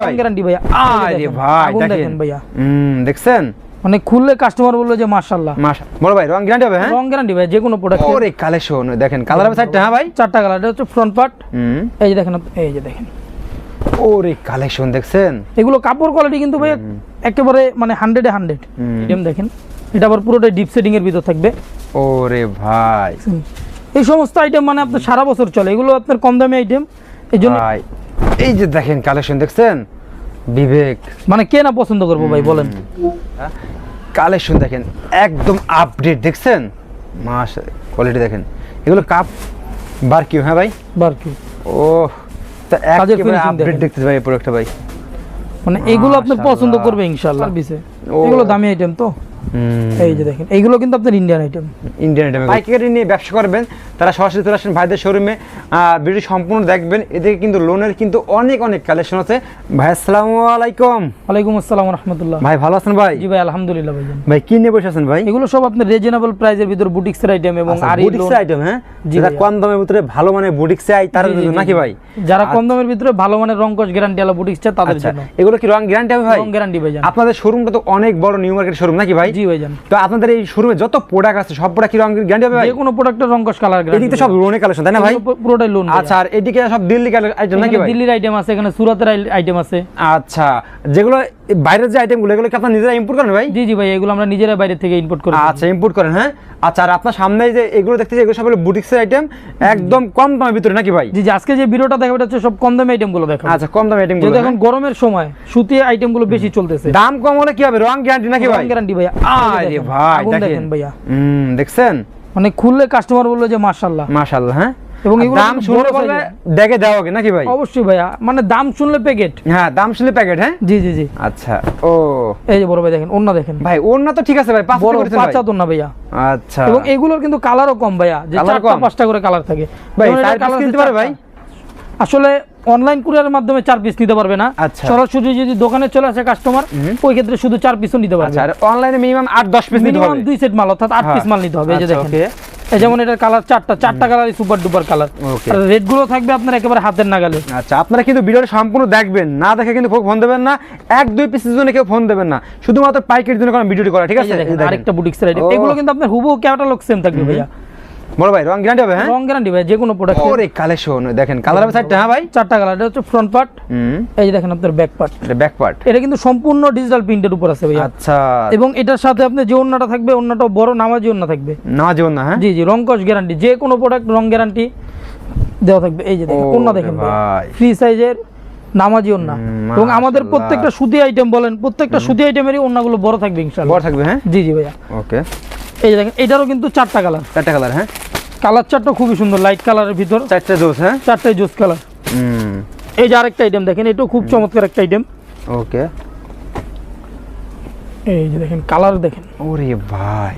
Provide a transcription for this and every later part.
ভাই। গ্যারান্টি ভাইয়া। আরে ভাই দেখেন। দেখেন ভাইয়া। হুম দেখছেন? মানে খুললে কাস্টমার বলল যে মাশাআল্লাহ। মাশা বড় ভাই রং গ্যারান্টি হবে হ্যাঁ? রং গ্যারান্টি ভাই যে কোনো প্রোডাক্ট ওরে কালেকশন দেখেন কালার হবে সাইডটা হ্যাঁ ভাই? চারটা কালার এটা হচ্ছে ফ্রন্ট পার্ট হুম। এই যে দেখেন এই যে দেখেন। ওরে কালেকশন দেখছেন? এগুলো কাপড় কোয়ালিটি কিন্তু ভাই একেবারে মানে। এম দেখেন। এটা আবার পুরোটাই ডিপ সেটিং এর ভিতর থাকবে। ওরে ভাই। এই সমস্ত আইটেম মানে আপনার সারা বছর চলে। এগুলো আপনার কম দামি আইটেম এই জন্য এই যে দেখেন কালেকশন দেখছেন? বিবেক। মানে কে না পছন্দ করব ভাই বলেন। কালেকশন দেখেন একদম আপডেট দেখছেন? মাস কোয়ালিটি দেখেন। এগুলো কাপ বার কি হ্যাঁ ভাই? বার কি ও তা একেবারে আপডেট। দেখতে ভাই এই প্রোডাক্টটা ভাই। মানে এগুলো আপনার পছন্দ করবে ইনশাল্লাহ সার্ভিসে এগুলো দামি আইটেম তো? এই যে দেখেন এইগুলো কিন্তু আপনার ইন্ডিয়ান আইটেম ইন্ডিয়ান আইটেম পাইকারি নিয়ে ব্যবসা করবেন তারা সরাসরি চলে আসেন ভাইদের শোরুমে ভিডিও সম্পূর্ণ দেখবেন। এদিকে কিন্তু লোনের কিন্তু অনেক অনেক কালেকশন আছে। ভাই আসসালামু আলাইকুম। ওয়ালাইকুম আসসালাম রহমতুল্লাহ ভাই ভালো আছেন ভাই? জি ভাই আলহামদুলিল্লাহ ভাইজান ভাই কি নিয়ে বসে আছেন ভাই? এগুলো সব আপনার রিজনেবল প্রাইসের ভিতর বুটিক্সের আইটেম এবং আরি বুটিক্স আইটেম হ্যাঁ? ভাইয়া। কম দামের ভিতরে ভালো মানে বুটিক্স আই তার নাকি ভাই? যারা কম দামের ভিতরে ভালো মানের রংকশ গ্যারান্টি আলা বুটিক্স চায় তাদের আচ্ছা জন্য। এগুলো কি রং গ্যারান্টি হবে ভাই? রং গ্যারান্টি ভাইজান আপনাদের শোরুমটা তো অনেক বড় নিউ মার্কেট শোরুম নাকি ভাই? জি ভাইজান তো আপনাদের এই শোরুমে যত প্রোডাক্ট আছে সব প্রোডাক্ট কি রং গ্যারান্টি হবে ভাই? যে কোনো প্রোডাক্টের রংকশ কালার এদিকে সব লোনের কালেকশন তাই না ভাই? পুরোটাই লোন আচ্ছা আর এদিকে সব দিল্লি আইটেম নাকি ভাই? দিল্লির আইটেম আছে এখানে সুরাতের আইটেম আছে। আচ্ছা যেগুলো বাইরের যে আইটেমগুলো এগুলো কি আপনার নিজেরা ইম্পোর্ট করেন ভাই? জি জি ভাই এগুলো আমরা নিজেরা বাইরে থেকে ইম্পোর্ট করি। আচ্ছা ইম্পোর্ট করেন হ্যাঁ? আচ্ছা আর আপনার সামনে যে এগুলো দেখতেছি এগুলো সব হলো বুটিক্সের আইটেম একদম কম দামের ভিতরে নাকি ভাই? জি জি আজকে যে ভিডিওটা দেখাবো এটা হচ্ছে সব কম দামি আইটেমগুলো দেখো আচ্ছা কম দামের আইটেমগুলো এখন গরমের সময় সুতি আইটেমগুলো বেশি চলতেছে। দাম কম হলে কি হবে? রং গ্যারান্টি নাকি ভাই? গ্যারান্টি ভাই আরে ভাই দেখেন। দেখেন ভাইয়া। হুম দেখছেন? মানে খুললে কাস্টমার বলল যে মাশাআল্লাহ। মাশাআল্লাহ হ্যাঁ? এবং দাম শুনলে বলবে দেখে দেওয়া হবে নাকি ভাই? অবশ্যই ভাইয়া মানে দাম শুনলে প্যাকেট হ্যাঁ দাম শুনলে প্যাকেট হ্যাঁ? জি জি জি। আচ্ছা ও। এই যে বড় ভাই দেখেন অন্য দেখেন। ভাই ওর না তো ঠিক আছে ভাই পাঁচ করেছেন ভাই। পাঁচা তো না ভাইয়া। আচ্ছা। এবং এগুলোর কিন্তু কালারও কম ভাইয়া যে চারটা পাঁচটা করে কালার থাকে। ভাই, colour কিনতে পারে ভাই? আসলে অনলাইন কুরিয়ারের মাধ্যমে চার পিস নিতে পারবে না। আচ্ছা। সরাসরি যদি দোকানে চলে আসে কাস্টমার ওই ক্ষেত্রে শুধু চার পিসও নিতে পারবে। আচ্ছা আর অনলাইনে মিনিমাম আট দশ পিস নিতে মিনিমাম হবে। দুই সেট মাল অর্থাৎ আট হ্যাঁ। পিস মাল নিতে হবে এই যে আচ্ছা, দেখেন। যেমন এটার কালার চারটা চারটা কালারই সুপার ডুপার কালার. আর রেডগুলো থাকবে আপনার একেবারে হাতের নাগালে। আচ্ছা আপনারা কিন্তু ভিডিওটা সম্পূর্ণ দেখবেন। না দেখে কিন্তু ফোন দেবেন না। এক দুই পিসের জন্য কেউ ফোন দেবেন না। শুধুমাত্র পাইকারির জন্য কারণ ভিডিওটি করা ঠিক আছে। আরেকটা বুটিক্স এগুলো কিন্তু আপনার হুবহু ক্যাটালগ সেম থাকবে ভাইয়া। বড় ভাই রং গ্যারান্টি হবে হ্যাঁ? রং গ্যারান্টি ভাই যে কোনো প্রোডাক্ট ওরে কালেকশন দেখেন কালার হবে সাইডটা হ্যাঁ ভাই? চারটা কালার এটা হচ্ছে ফ্রন্ট পার্ট এই যে দেখেন আপনার ব্যাক পার্ট এটা ব্যাক পার্ট এটা কিন্তু সম্পূর্ণ ডিজিটাল প্রিন্টের উপর আছে ভাইয়া। আচ্ছা। এবং এটার সাথে আপনি যে ওন্নাটা থাকবে ওন্নাটাও বড় নামাজি ওন্না থাকবে। না যেমন না হ্যাঁ? জি জি রংকশ গ্যারান্টি যে কোনো প্রোডাক্ট রং গ্যারান্টি দেওয়া থাকবে। এই যে দেখেন ওন্না দেখেন ভাই। ফ্রি সাইজের নামাজি ওন্না এবং আমাদের প্রত্যেকটা সুতি আইটেম বলেন প্রত্যেকটা সুতি আইটেমেরই ওন্নাগুলো বড় থাকবে ইনশাআল্লাহ। বড় থাকবে হ্যাঁ? জি জি ভাইয়া। ওকে এই দেখেন এটারও কিন্তু চারটা কালার। চারটা কালার হ্যাঁ? কালার চারটা খুবই সুন্দর লাইট কালারের ভিতর। চারটা জোস হ্যাঁ? চারটাই জোস কালার এই যে আরেকটা আইটেম দেখেন এটাও খুব চমৎকার একটা আইটেম ওকে। এই যে দেখেন কালার দেখেন। ওরে ভাই।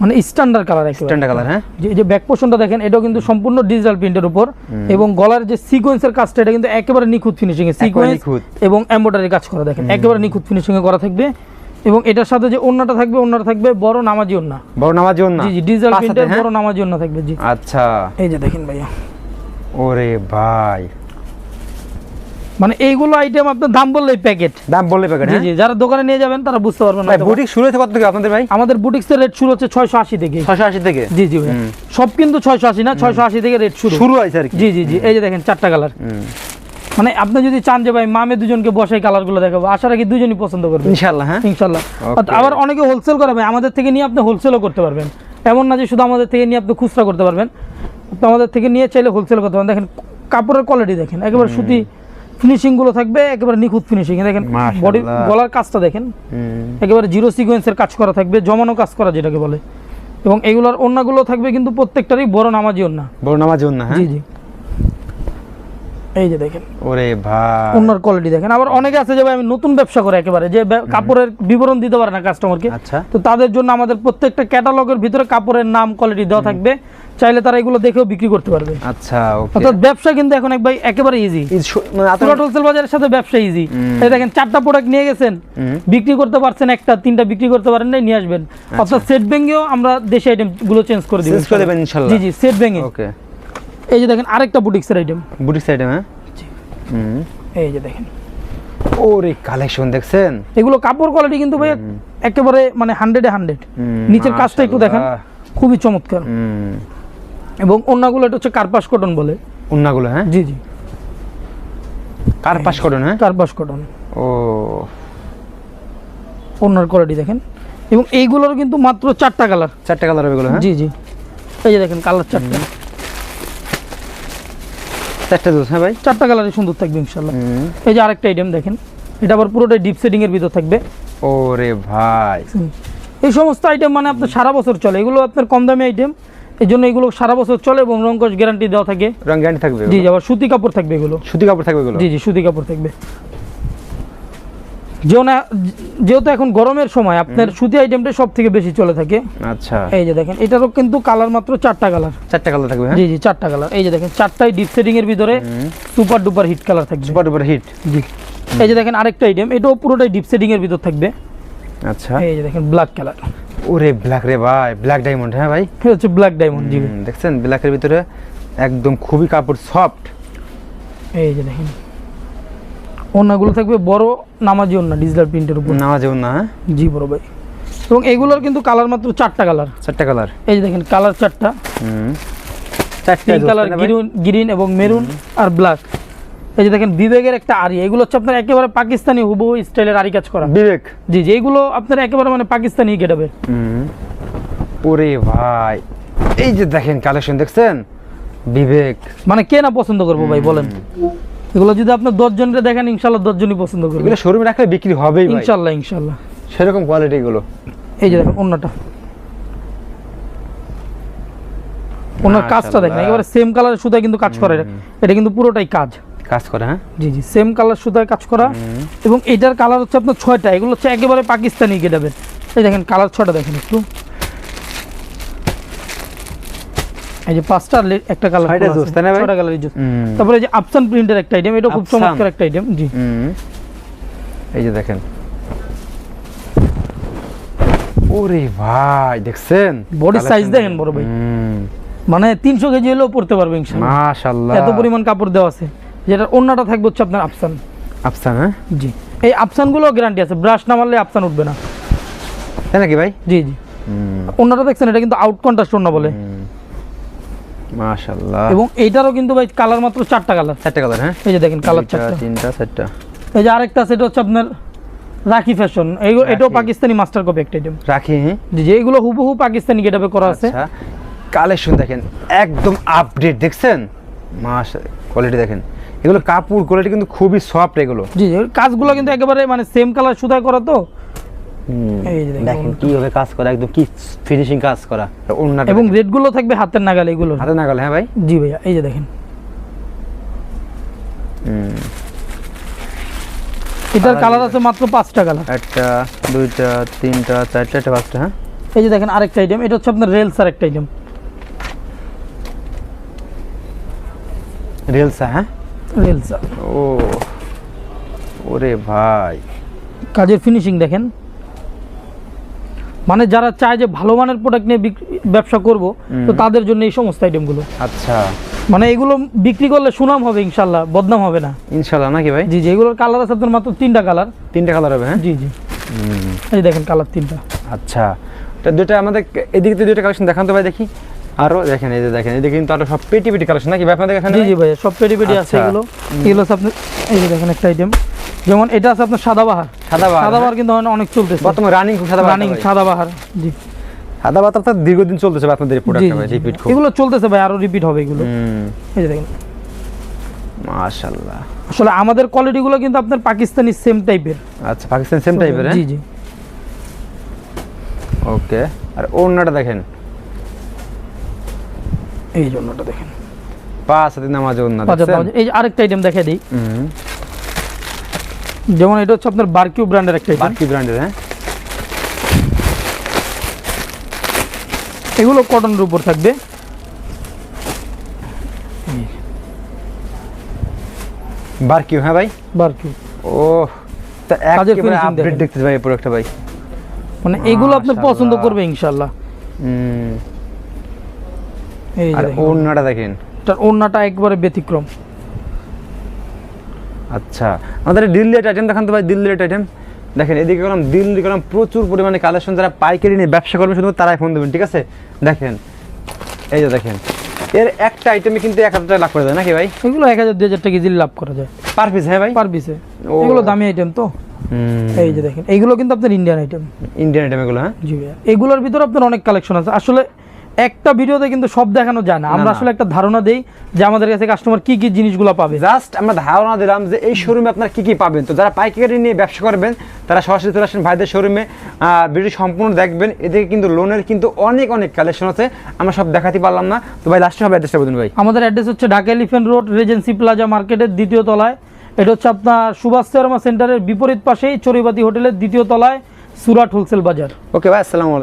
মানে স্ট্যান্ডার্ড কালার স্ট্যান্ডার্ড কালার হ্যাঁ? যে যে ব্যাক পোর্শনটা দেখেন এটাও কিন্তু সম্পূর্ণ ডিজিটাল প্রিন্টের উপর। এবং গলার যে সিকোয়েন্সের কাজটা এটা কিন্তু একেবারে নিখুঁত ফিনিশিং এ সিকোয়েন্স এবং এমব্রয়ডারি কাজ করা দেখেন একেবারে নিখুঁত ফিনিশিং এ করা থাকবে। এবং এটার সাথে যে ওন্নাটা থাকবে ওন্নাটা থাকবে বড় নামাজি ওন্না। বড় নামাজ যেমন না জি জি ডিজিটাল পাঁচ প্রিন্টের হ্যাঁ? বড় নামাজি ওন্না থাকবে জি। আচ্ছা। এই যে দেখেন ভাইয়া। ওরে ভাই। মানে এইগুলো আইটেম আপনার দাম বললেই প্যাকেট দাম বললে প্যাকেট জি জি যারা দোকানে নিয়ে যাবেন তারা বুঝতে পারবেন ভাই বুটিক শুরু হয়েছে কত থেকে আপনাদের ভাই? আমাদের বুটিক্সের রেট শুরু হচ্ছে ছয়শো আশি থেকে। ছশো আশি থেকে? জি জি ভাইয়া। সব কিন্তু ছয়শো আশি না ছয়শো আশি থেকে রেট শুরু। শুরু হয়েছে আর কি। জি জি জি এই যে দেখেন চারটা কালার। মানে আপনি যদি চান যে ভাই মামে দুজনকে বসাই কালারগুলো দেখাবো আশা রাখি দুজনই পছন্দ করবে। ইনশাল্লাহ হ্যাঁ। ইনশাল্লাহ আবার অনেকে হোলসেল করে ভাই আমাদের থেকে নিয়ে আপনি হোলসেলও করতে পারবেন। এমন না যে শুধু আমাদের থেকে নিয়ে আপনি খুচরা করতে পারবেন। আপনি আমাদের থেকে নিয়ে চাইলে হোলসেল করতে পারেন দেখেন কাপড়ের কোয়ালিটি দেখেন একেবারে সুতি ফিনিশিংগুলো থাকবে একেবারে নিখুঁত ফিনিশিং দেখেন বডি গলার কাজটা দেখেন একেবারে জিরো সিকোয়েন্সের কাজ করা থাকবে জমানো কাজ করা যেটাকে বলে। এবং এগুলোর ওন্নাগুলো থাকবে কিন্তু প্রত্যেকটারই বড় নামাজি ওন্না বড় নামাজ যেমন না হ্যাঁ? জি জি। এই যে দেখেন। ওরে ভাই। কোয়ালিটি দেখেন। আবার অনেকে আছে যে ভাই আমি নতুন ব্যবসা করে একেবারে যে কাপড়ের বিবরণ দিতে পারে না কাস্টমারকে আচ্ছা। তো তাদের জন্য আমাদের প্রত্যেকটা ক্যাটালগের ভিতরে কাপড়ের নাম কোয়ালিটি দেওয়া থাকবে। চাইলে তারা এগুলো দেখেও বিক্রি করতে পারবে। আচ্ছা ওকে। অর্থাৎ ব্যবসা কিন্তু এখন এক ভাই একেবারে ইজি মানে পুরো হোলসেল বাজারের সাথে ব্যবসা ইজি এই দেখেন চারটা প্রোডাক্ট নিয়ে গেছেন। বিক্রি করতে পারছেন একটা তিনটা বিক্রি করতে পারেন নাই নিয়ে আসবেন। অর্থাৎ সেট ব্যাঙ্গেও আমরা দেশি আইটেমগুলো চেঞ্জ করে দিব চেঞ্জ করে দেবেন ইনশাল্লাহ। জি জি সেট ব্যাঙ্গে ওকে। এই যে দেখেন আরেকটা বুটিক্সের আইটেম বুটিক আইটেম হ্যাঁ? এই যে দেখেন। ওরে কালেকশন দেখছেন? এগুলো কাপড় কোয়ালিটি কিন্তু ভাই একেবারে মানে হান্ড্রেডে হান্ড্রেড নিচের কাজটা একটু দেখেন খুবই চমৎকার। এবং অন্যগুলো এটা হচ্ছে কার্পাস কটন বলে। উন্নাগুলো হ্যাঁ? জি জি। কার্পাস কটন হ্যাঁ? কার্পাস কটন ও। অন্যার কোয়ালিটি দেখেন। এবং এইগুলোর কিন্তু মাত্র চারটা কালার চারটে কালার হবে এগুলো হ্যাঁ? জি জি। এই যে দেখেন কালার চারটা। চারটে জোস হ্যাঁ ভাই? চারটা কালারে সুন্দর থাকবে ইনশাল্লাহ এই যে আরেকটা আইটেম দেখেন এটা আবার পুরোটাই ডিপ সেটিং এর ভিতর থাকবে। ওরে ভাই। এই সমস্ত আইটেম মানে আপনার সারা বছর চলে। এগুলো আপনার কম দামি আইটেম এই জন্য এগুলো সারা বছর চলে এবং রঙ্কশ গ্যারান্টি দেওয়া থাকে। রং গ্যারান্টি থাকবে জি আবার সুতি কাপড় থাকবে এগুলো। সুতি কাপড় থাকবে এগুলো? জি জি সুতি কাপড় থাকবে। যেহেতু এখন গরমের সময় আপনার সুতি আইটেমটা সব থেকে বেশি চলে থাকে। আচ্ছা। এই যে দেখেন এটারও কিন্তু কালার মাত্র চারটা কালার চারটা কালার থাকবে হ্যাঁ? জি জি চারটা কালার এই যে দেখেন চারটাই ডিপ সেটিং এর ভিতরে সুপার ডুপার হিট কালার থাকবে। সুপার ডুপার হিট জি। এই যে দেখেন আরেকটা আইটেম এটাও পুরোটাই ডিপ সেটিং এর ভিতর থাকবে। আচ্ছা। এই যে দেখেন ব্ল্যাক কালার ওরে ব্ল্যাক রে ভাই ব্ল্যাক ডায়মন্ড হ্যাঁ ভাই? এটা হচ্ছে ব্ল্যাক ডায়মন্ড জি। দেখছেন? ব্ল্যাকের ভিতরে একদম খুবই কাপড় সফট এই যে দেখেন ওনাগুলো থাকবে বড় নামাজি ওনা ডিজিটাল প্রিন্টের উপর। নামা যেমন না হ্যাঁ? জি বড় ভাই। এবং এগুলোর কিন্তু কালার মাত্র চারটা কালার। চারটা কালার। এই যে দেখেন কালার চারটা। হুম। চারটে কালার? গ্রিন গ্রিন এবং মেরুন আর ব্ল্যাক। এই যে দেখেন বিবেকের একটা আরি। এগুলো হচ্ছে আপনার একেবারে পাকিস্তানি হুবহু স্টাইলের আরি কাজ করা। বিবেক? জি জি এগুলো আপনার একেবারে মানে পাকিস্তানি গেটাবে হুম। ওরে ভাই। এই যে দেখেন কালেকশন দেখছেন? বিবেক। মানে কে না পছন্দ করব ভাই বলেন। এগুলো যদি আপনার দশ জনকে দেখেন ইনশাল্লাহ দশ জনই পছন্দ করবে। এগুলো শোরুমে রাখলে বিক্রি হবেই ইনশাল্লাহ ইনশাল্লাহ। সেরকম কোয়ালিটি গুলো এই যে দেখেন অন্যটা ওনার কাজটা দেখেন একেবারে সেম কালারের সুতায় কিন্তু কাজ করে। এটা কিন্তু পুরোটাই কাজ। কাজ করে হ্যাঁ? জি জি সেম কালার সুতায় কাজ করা। এবং এটার কালার হচ্ছে আপনার ছয়টা এগুলো হচ্ছে একেবারে পাকিস্তানি গেটাবের এই দেখেন কালার ছটা দেখেন একটু। এই যে পাঁচটা একটা কালার ছয়টা জোস, তাই না ভাই? ছটা কালার জুস। তারপরে এই যে আফসান প্রিন্টের একটা আইটেম এটা খুব চমৎকার একটা আইটেম জি। এই যে দেখেন। ওরে ভাই দেখছেন? Size Collection দেখেন বড় ভাই। মানে তিনশো কেজি হলেও পড়তে পারবে মাশাআল্লাহ এত পরিমাণ কাপড় দেওয়া আছে। যেটা অন্যটা থাকবে হচ্ছে আপনার আফসান আফসান হ্যাঁ? জি। এই আফসানগুলো গ্যারান্টি আছে। ব্রাশ না মারলে আফসান উঠবে না। তাই নাকি ভাই? জি জি। অন্যটা দেখছেন এটা কিন্তু আউট কন্ট্রাস্ট অন্য বলে। মাশাআল্লাহ। এবং এইটারও কিন্তু ভাই কালার মাত্র চারটা কালার। চারটে কালার হ্যাঁ? এই যে দেখেন কালার চারটা। তিনটা চারটা। এই যে আরেকটা আছে এটা হচ্ছে আপনার রাখি ফ্যাশন এটাও পাকিস্তানি মাস্টার কপি একটা আইটেম রাখি জি জি এগুলো হুবহু পাকিস্তানি গেটাপে করা আছে। আচ্ছা কালেকশন দেখেন একদম আপডেট দেখছেন? মাস কোয়ালিটি দেখেন। এগুলো কাপড় কোয়ালিটি কিন্তু খুবই সফট এগুলো। জি কাজগুলো কিন্তু একেবারে মানে সেম কালার সুতায় করা তো। এই যে দেখেন। কীভাবে কাজ করা একদম কি ফিনিশিং কাজ করা। এবং রেটগুলো থাকবে হাতের নাগালে এগুলো হাতে না হ্যাঁ ভাই? জি ভাইয়া এই যে দেখেন। এটার কালার আছে মাত্র পাঁচটা কালার একটা দুইটা তিনটা চারটা একটা পাঁচটা হ্যাঁ? এই যে দেখেন আরেকটা আইটেম এটা হচ্ছে আপনার রেলস আর একটা আইটেম রিলসা হ্যাঁ? রেলসা ও ওরে ভাই। কাজের ফিনিশিং দেখেন। মানে যারা চায় যে ভালো মানের প্রোডাক্ট নিয়ে ব্যবসা করব তো তাদের জন্য এই সমস্ত আইটেমগুলো আচ্ছা। মানে এগুলো বিক্রি করলে সুনাম হবে ইনশাল্লাহ বদনাম হবে না। ইনশাল্লাহ নাকি ভাই? জি জি এগুলোর কালার আছে আপনার মাত্র তিনটা কালার তিনটা কালার হবে হ্যাঁ? জি জি। এই দেখেন কালার তিনটা। আচ্ছা। তো দুইটা আমাদের এদিকে তো দুইটা কালেকশন দেখান তো ভাই দেখি। আরও দেখেন এই যে দেখেন এদিকে কিন্তু আরও সব পেটি পেটি কালেকশন নাকি ভাই আপনাদের এখানে জি জি ভাই? সব পেটি পেটি আছে আচ্ছা। এগুলো। এগুলো আপনার এই যে দেখেন একটা আইটেম যেমন এটা আছে আপনার সাদাবাহার সাদাবাহার, সাদাবাহার কিন্তু এখন অনেক চলতেছে। বর্তমানে রানিং খুব সাদা রানিং সাদাবাহার জি। সাদা বাতা তো দীর্ঘদিন চলতেছে ভাই আপনাদের জি, ভাই। রিপিট খুব। এগুলো চলতেছে ভাই আরও রিপিট হবে এগুলো। এই যে দেখেন। মাশাআল্লাহ। আসলে আমাদের কোয়ালিটিগুলো কিন্তু আপনার পাকিস্তানি সেম টাইপের আচ্ছা পাকিস্তান সেম টাইপের হ্যাঁ? জি জি। ওকে আর ওড়নাটা দেখেন। এই জন্যটা দেখেন। পাঁচ হাতে নামাজ নামাজ। এই আরেকটা আইটেম দেখে দিই। হুম। যেমন এটা হচ্ছে আপনার বারকিউ ব্র্যান্ডের একটা বাকি ব্র্যান্ডের হ্যাঁ। এগুলো কটনের উপর থাকবে। বারকিউ হ্যাঁ ভাই? বারকিউ। ও তা একেবারে আপডেট। দেখতেছি ভাই এই প্রোডাক্টটা ভাই। মানে এগুলো আপনার পছন্দ করবে ইনশাল্লাহ হুম। এই আর। ওড়নাটা দেখেন। এটার ওড়নাটা একবারে ব্যতিক্রম। আচ্ছা। আমাদের দিল্লি আইটেম দেখান তো ভাই দিল্লি আইটেম দেখেন এদিকে গেলাম দিল্লি গেলাম প্রচুর পরিমাণে কালেকশন যারা পাইকারি নিয়ে ব্যবসা করবেন শুধু তারাই ফোন দেবেন ঠিক আছে? দেখেন এই যে দেখেন এর একটা আইটেমে কিন্তু এক হাজার টাকা লাভ করে দেয় নাকি ভাই? এগুলো এক হাজার দুই হাজার টাকা ইজিলি লাভ করা যায়। পার পিস হ্যাঁ ভাই? পার পিসে। এগুলো দামি আইটেম তো। এই যে দেখেন এইগুলো কিন্তু আপনার ইন্ডিয়ান আইটেম ইন্ডিয়ান আইটেম এগুলো হ্যাঁ? জি ভাইয়া। এগুলোর ভিতরে আপনার অনেক কালেকশন আছে। আসলে একটা ভিডিওতে কিন্তু সব দেখানো যায় না। আমরা আসলে একটা ধারণা দেই যে আমাদের কাছে কাস্টমার কি কি জিনিসগুলো পাবে। জাস্ট আমরা ধারণা দিলাম যে এই শোরুমে আপনার কি কি পাবেন। তো যারা পাইকারি নিয়ে ব্যবসা করবেন তারা সরাসরি চলে আসেন ভাইদের শোরুমে ভিডিও সম্পূর্ণ দেখবেন। এদিকে কিন্তু লোনের কিন্তু অনেক অনেক কালেকশন আছে। আমরা সব দেখাতে পারলাম না। তো ভাই লাস্টে হবে অ্যাড্রেসটা বলুন ভাই। আমাদের অ্যাড্রেস হচ্ছে Dhaka Elephant Road Regency Plaza মার্কেটের দ্বিতীয় তলায়। এটা হচ্ছে আপনার সুভাষ শর্মা সেন্টারের বিপরীত পাশেই চরিবাতি হোটেলের দ্বিতীয় তলায় সুরাট হোলসেল বাজার। ওকে ভাই আসসালামু আলাইকুম।